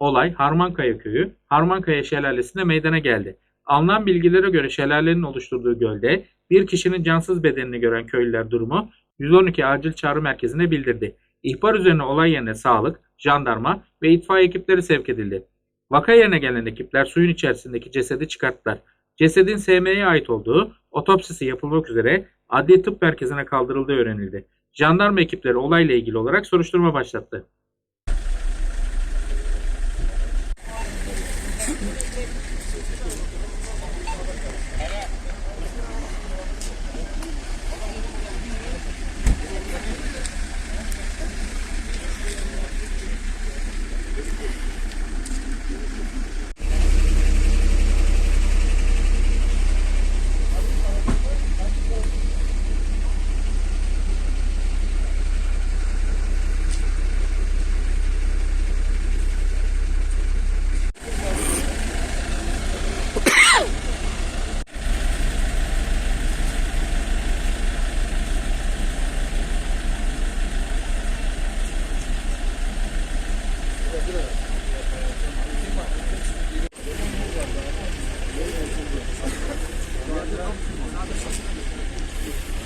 Olay Harmankaya köyü, Harmankaya şelalesinde meydana geldi. Alınan bilgilere göre şelalenin oluşturduğu gölde bir kişinin cansız bedenini gören köylüler durumu 112 acil çağrı merkezine bildirdi. İhbar üzerine olay yerine sağlık, jandarma ve itfaiye ekipleri sevk edildi. Vaka yerine gelen ekipler suyun içerisindeki cesedi çıkarttılar. Cesedin SM'ye ait olduğu otopsisi yapılmak üzere adli tıp merkezine kaldırıldığı öğrenildi. Jandarma ekipleri olayla ilgili olarak soruşturma başlattı.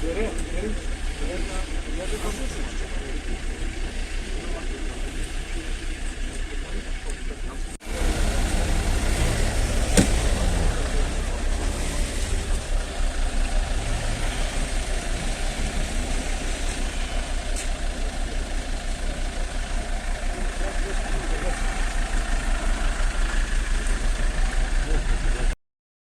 Бери, бери. Я